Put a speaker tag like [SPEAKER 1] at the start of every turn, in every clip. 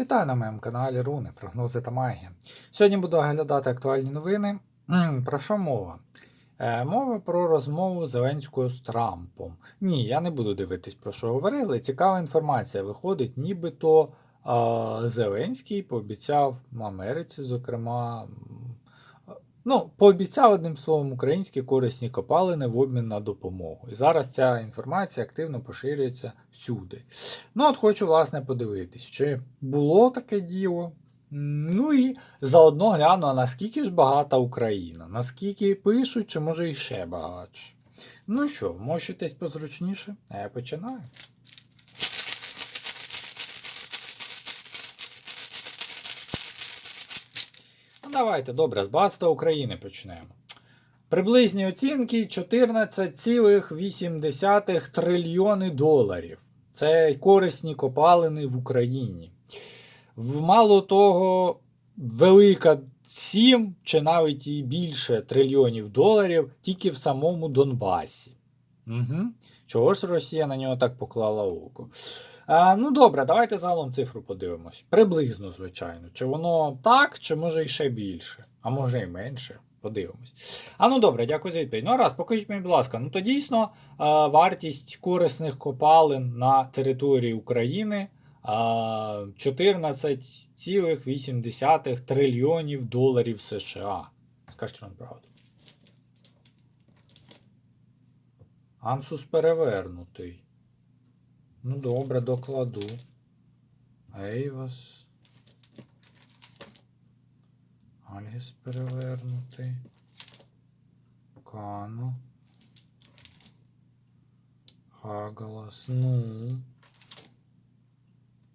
[SPEAKER 1] Вітаю на моєму каналі Руни, прогнози та магія. Сьогодні буду оглядати актуальні новини. Про що мова? Е, мова про розмову Зеленського з Трампом. Ні, я не буду дивитись, про що говорили. Цікава інформація виходить, нібито Зеленський пообіцяв Америці, зокрема. Ну, пообіцяв одним словом українські корисні копалини в обмін на допомогу. І зараз ця інформація активно поширюється всюди. Ну, от хочу, власне, подивитись, чи було таке діло. Ну і заодно гляну, а наскільки ж багата Україна, наскільки пишуть, чи може і ще багатше. Ну що, мощитесь позручніше, а я починаю. Давайте, добре, з багатства України почнемо. Приблизні оцінки 14,8 трильйони доларів. Це корисні копалини в Україні. Мало того, велика 7 чи навіть і більше трильйонів доларів тільки в самому Донбасі. Угу. Чого ж Росія на нього так поклала око? А, ну добре, давайте загалом цифру подивимось. Приблизно, звичайно. Чи воно так, чи може і ще більше, а може і менше. Подивимось. А ну добре, дякую за відповідь. Ну раз, покажіть мені, будь ласка, ну то дійсно а, вартість корисних копалин на території України а, 14,8 трильйонів доларів США. Скажіть вам правду. Ансус перевернутий. Ну добре, докладу. Ейвас. Альгіс перевернутий. Кано. Хагалас. Ну.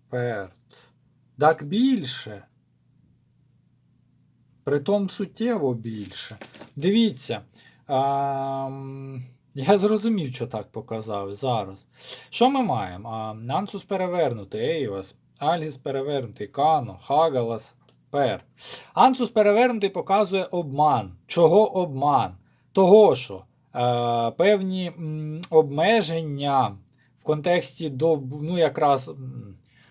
[SPEAKER 1] Перт. Так більше. Притом суттєво більше. Дивіться. А, я зрозумів, що так показав зараз. Що ми маємо? А, Ансус перевернутий, Ейвас, Альгіс перевернутий, Кано, Хагалас, Перт. Ансус перевернутий показує обман. Чого обман? Того, що е, певні м, обмеження в контексті до, ну, якраз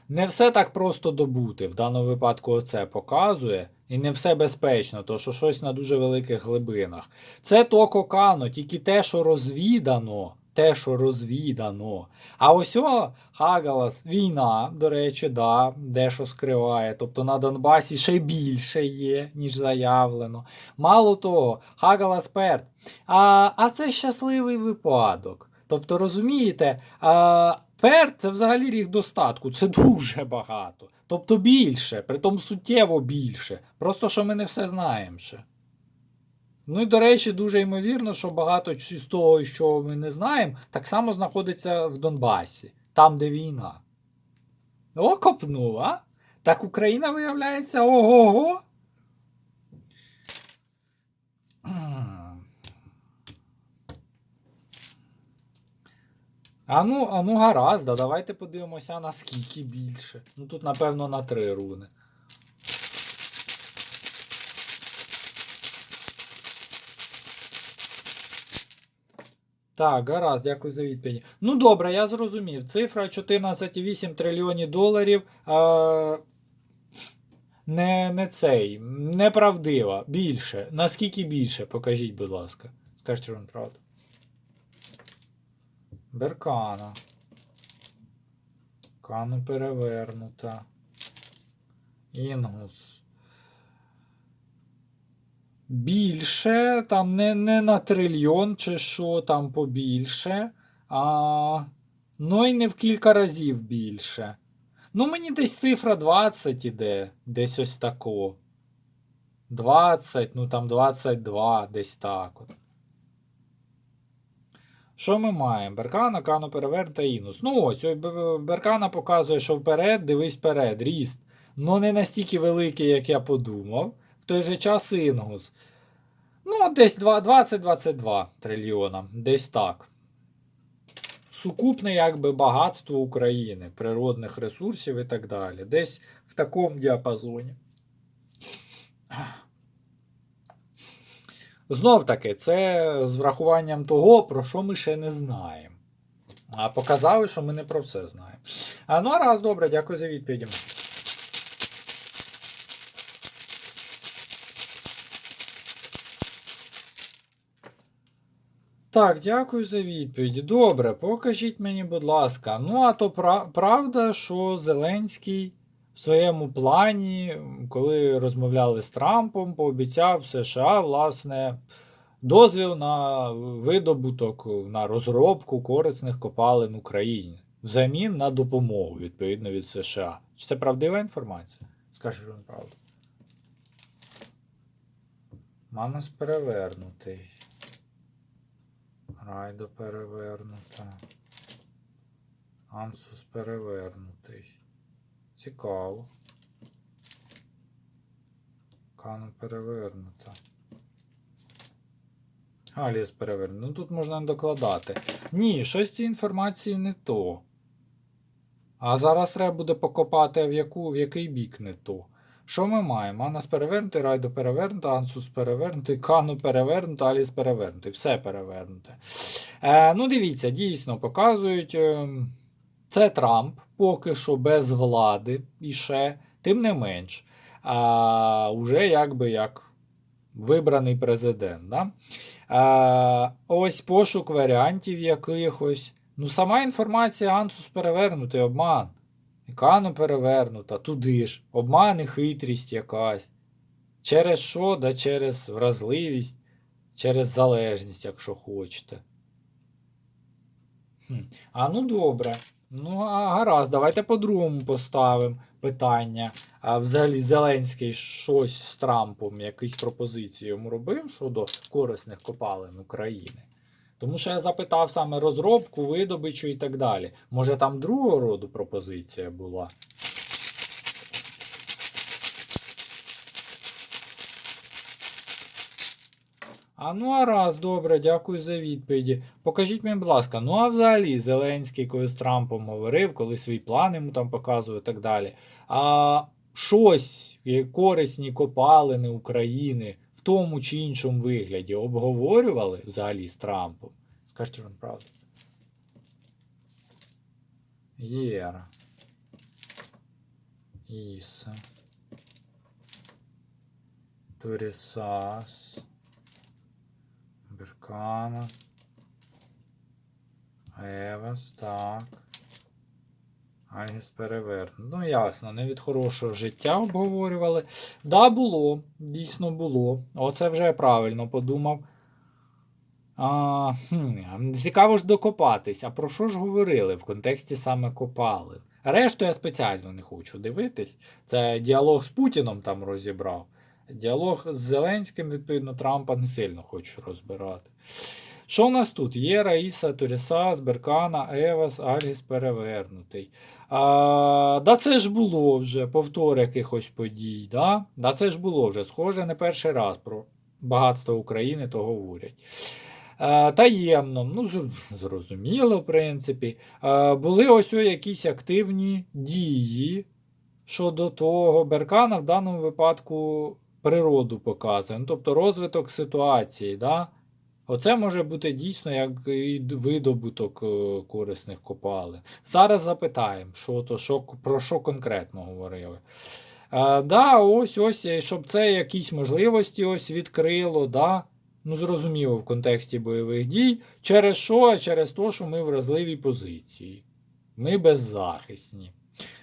[SPEAKER 1] не все так просто добути. В даному випадку оце показує. І не все безпечно, то що щось на дуже великих глибинах. Це то кокано, тільки те, що розвідано. Те, що розвідано. А ось о, Хагалас, війна, до речі, да, дещо скриває. Тобто на Донбасі ще більше є, ніж заявлено. Мало того, Хагалас Перт. А, а це щасливий випадок. Тобто, розумієте, а, Перт це взагалі ріг достатку, це дуже багато. Тобто більше, притом суттєво більше. Просто що ми не все знаємо ще. Ну і до речі, дуже ймовірно, що багато з того, що ми не знаємо, так само знаходиться в Донбасі, там, де війна. О, копнув? Так Україна виявляється ого-го. А ну, а ну гаразд, да, давайте подивимося, наскільки більше. Ну тут, напевно, на три руни. Так, гаразд, дякую за відповідь. Ну добре, я зрозумів. Цифра 14,8 трильйонів доларів. Е- не, не цей, неправдива. Більше. Наскільки більше? Покажіть, будь ласка. Скажіть вам правду. Беркана. Кану перевернута. Інгус. Більше, там не, не на трильйон чи що, там побільше. А, ну і не в кілька разів більше. Ну, мені десь цифра 20 іде, десь ось тако. 20, ну там 22, десь так от. Що ми маємо? Беркана, кану перевернута інус. Ну ось, Беркана показує, що вперед, дивись вперед, ріст. Ну не настільки великий, як я подумав. В той же час інгус. Ну, десь 20-22 трильйона. Десь так. Сукупне якби багатство України, природних ресурсів і так далі. Десь в такому діапазоні. Знов таки, це з врахуванням того, про що ми ще не знаємо. А показали, що ми не про все знаємо. А ну а раз, добре, дякую за відповіді. Так, дякую за відповіді. Добре, покажіть мені, будь ласка. Ну, а то правда, що Зеленський своєму плані, коли розмовляли з Трампом, пообіцяв США, власне, дозвіл на видобуток, на розробку корисних копалин Україні взамін на допомогу, відповідно, від США. Чи це правдива інформація? Скажіть вам правду. Манус перевернутий. Райдо перевернута. Ансус перевернутий. Цікаво. Кану перевернута. Аліс перевернута. Ну тут можна докладати. Ні, щось цієї інформації не то. А зараз треба буде покопати, в, яку, в який бік не то. Що ми маємо? Анас перевернутий, Райдо перевернута, Ансус перевернутий, Кану перевернута, Аліс перевернутий. Все перевернуте. Е, ну, дивіться, дійсно показують. Е, це Трамп поки що без влади іще, тим не менш. А, уже якби як вибраний президент. Да? А, ось пошук варіантів якихось. Ну, сама інформація Ансус перевернутий, обман. Кану перевернута, туди ж. Обман і хитрість якась. Через що? Да через вразливість, через залежність, якщо хочете. Хм. А ну добре. Ну, а гаразд, давайте по-другому поставимо питання. А взагалі Зеленський щось з Трампом, якісь пропозиції йому робив щодо корисних копалин України. Тому що я запитав саме розробку, видобичу і так далі. Може там другого роду пропозиція була? А ну а раз, добре, дякую за відповіді. Покажіть мені, будь ласка, ну а взагалі Зеленський, коли з Трампом говорив, коли свій план йому там показував і так далі. А щось, є корисні копалини України в тому чи іншому вигляді обговорювали взагалі з Трампом? Скажіть вам правду. Єра. Іса. Торісас. Беркана. Евас, так. Альгіс перевернув. Ну, ясно, не від хорошого життя обговорювали. Да, було, дійсно було. Оце вже я правильно подумав. А, хм, цікаво ж докопатись. А про що ж говорили в контексті саме копалин? Решту я спеціально не хочу дивитись. Це діалог з Путіном там розібрав. Діалог з Зеленським, відповідно, Трампа не сильно хочу розбирати. Що у нас тут? Є Раїса, Турісас, Беркана, Евас, Альгіс перевернутий. А, да це ж було вже повтор якихось подій. Да? да це ж було вже. Схоже, не перший раз про багатство України то говорять. Е, Таємно, ну, зрозуміло, в принципі. Е, Були ось якісь активні дії щодо того. Беркана в даному випадку природу показує, ну, тобто розвиток ситуації. Да? Оце може бути дійсно як і видобуток е, корисних копалин. Зараз запитаємо, що то, що, про що конкретно говорили. Е, да, ось ось, е, щоб це якісь можливості ось відкрило, да? ну зрозуміло, в контексті бойових дій. Через що? Через те, що ми в вразливій позиції. Ми беззахисні.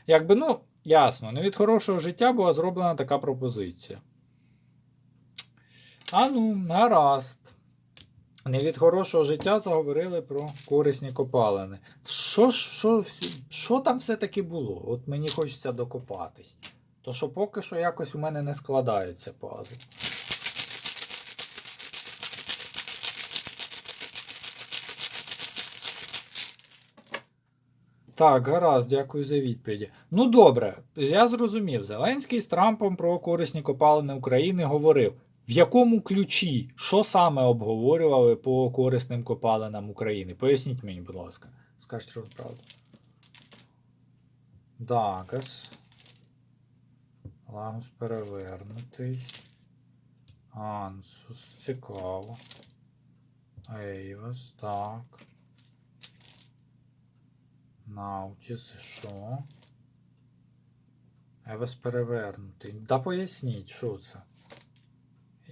[SPEAKER 1] Якби, ну, ясно, не від хорошого життя була зроблена така пропозиція. А ну, гаразд. Не від хорошого життя заговорили про корисні копалини. Що, що, що там все-таки було? От мені хочеться докопатись. То що поки що якось у мене не складається пазл. Так, гаразд, дякую за відповіді. Ну добре, я зрозумів. Зеленський з Трампом про корисні копалини України говорив. В якому ключі, що саме обговорювали по корисним копалинам України? Поясніть мені, будь ласка. Скажіть правду. Дагас. Лагус перевернутий. Ансус. Цікаво. Ейвас, так. Наутіс, що? Евес перевернутий. Да поясніть, що це?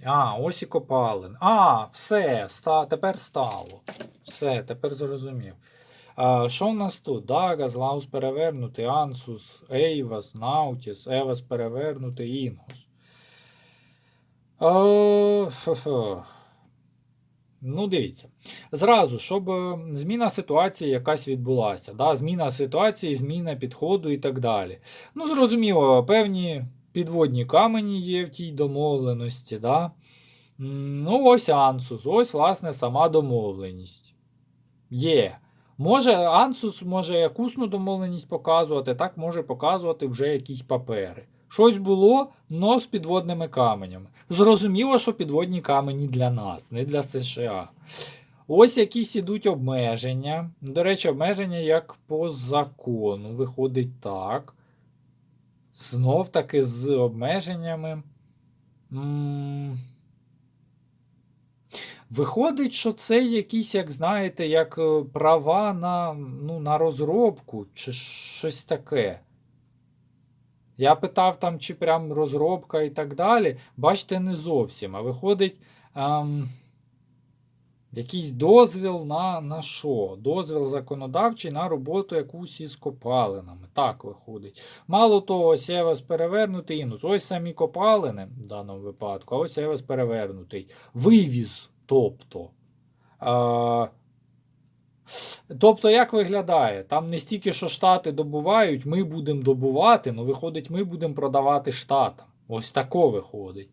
[SPEAKER 1] А, ось і копалин. А, все, ста, тепер стало. Все, тепер зрозумів. А, що в нас тут? Дагас, Лаус перевернутий, Ансус, Ейвас, Наутіс, Евас перевернутий, Інгус. О. Ну, дивіться. Зразу, щоб е, зміна ситуації якась відбулася. Да? Зміна ситуації, зміна підходу і так далі. Ну, зрозуміло, певні підводні камені є в тій домовленості. Да? Ну, ось Ансус, ось, власне, сама домовленість. Є. Може, Ансус може як усну домовленість показувати, так може показувати вже якісь папери. Щось було, но з підводними каменями. Зрозуміло, що підводні камені для нас, не для США. Ось якісь ідуть обмеження. До речі, обмеження як по закону. Виходить так. Знов таки з обмеженнями. Виходить, що це якісь, як знаєте, як е, права на, ну, на розробку, чи щось таке. Я питав там, чи прям розробка і так далі. Бачите, не зовсім. А виходить ем, якийсь дозвіл на, на що? Дозвіл законодавчий на роботу якусь із копалинами. Так виходить. Мало того, ось я вас перевернутий інус. Ось самі копалини в даному випадку, а ось я вас перевернутий. Вивіз, тобто. Е, Тобто, як виглядає? Там не стільки, що штати добувають, ми будемо добувати, ну виходить, ми будемо продавати штатам. Ось тако виходить.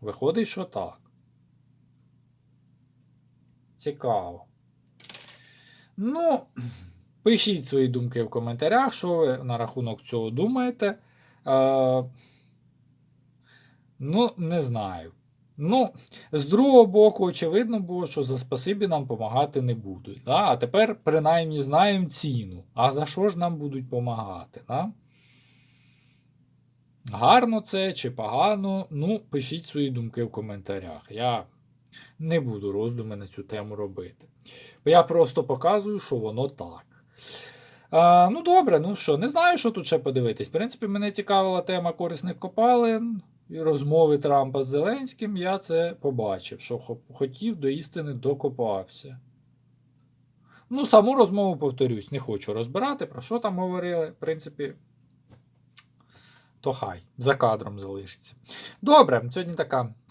[SPEAKER 1] Виходить, що так. Цікаво. Ну, пишіть свої думки в коментарях, що ви на рахунок цього думаєте. Е, ну, не знаю. Ну, з другого боку, очевидно було, що за спасибі нам допомагати не будуть. Да? А тепер, принаймні, знаємо ціну. А за що ж нам будуть допомагати? Да? Гарно це чи погано? Ну, пишіть свої думки в коментарях. Я не буду роздуми на цю тему робити. Бо я просто показую, що воно так. А, ну, добре, ну що, не знаю, що тут ще подивитись. В принципі, мене цікавила тема корисних копалин і розмови Трампа з Зеленським. Я це побачив, що хотів до істини докопався. Ну, саму розмову повторюсь, не хочу розбирати, про що там говорили. В принципі, то хай за кадром залишиться. Добре, сьогодні така